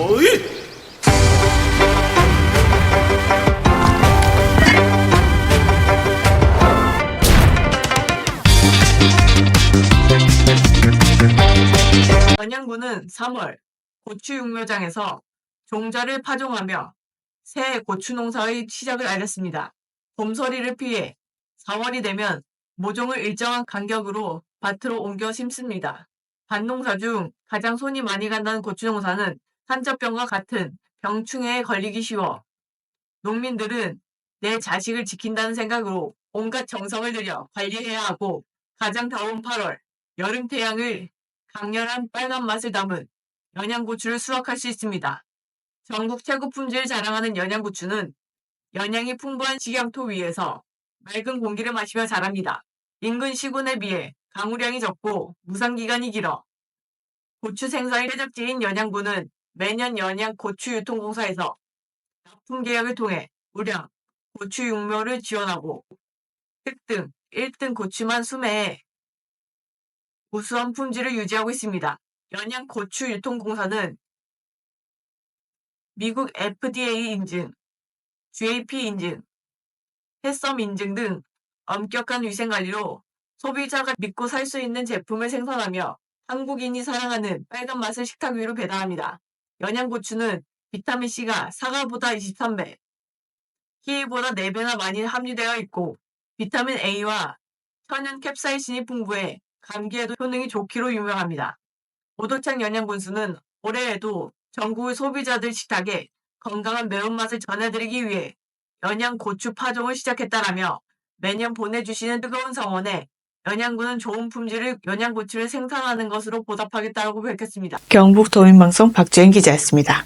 어이! 연양군은 3월 고추 육묘장에서 종자를 파종하며 새 고추 농사의 시작을 알렸습니다. 봄서리를 피해 4월이 되면 모종을 일정한 간격으로 밭으로 옮겨 심습니다. 밭농사 중 가장 손이 많이 간다는 고추 농사는 산적병과 같은 병충해에 걸리기 쉬워 농민들은 내 자식을 지킨다는 생각으로 온갖 정성을 들여 관리해야 하고 가장 더운 8월 여름 태양을 강렬한 빨간 맛을 담은 연양고추를 수확할 수 있습니다. 전국 최고 품질을 자랑하는 연양고추는 연양이 풍부한 식양토 위에서 맑은 공기를 마시며 자랍니다. 인근 시군에 비해 강우량이 적고 무상기간이 길어 고추 생산의 최적지인 연양군은 매년 연양 고추 유통공사에서 납품 계약을 통해 우량 고추 육묘를 지원하고 특등 1등 고추만 수매해 우수한 품질을 유지하고 있습니다. 연양 고추 유통공사는 미국 FDA 인증, GAP 인증, 해썹 인증 등 엄격한 위생관리로 소비자가 믿고 살 수 있는 제품을 생산하며 한국인이 사랑하는 빨간 맛을 식탁 위로 배달합니다. 연양고추는 비타민C가 사과보다 23배, 키위보다 4배나 많이 함유되어 있고 비타민 A와 천연 캡사이신이 풍부해 감기에도 효능이 좋기로 유명합니다. 오도창 연양군수는 올해에도 전국의 소비자들 식탁에 건강한 매운맛을 전해드리기 위해 연양 고추 파종을 시작했다라며 매년 보내주시는 뜨거운 성원에 연양군은 좋은 품질의 연양고추를 생산하는 것으로 보답하겠다고 밝혔습니다. 경북도민방송 박주현 기자였습니다.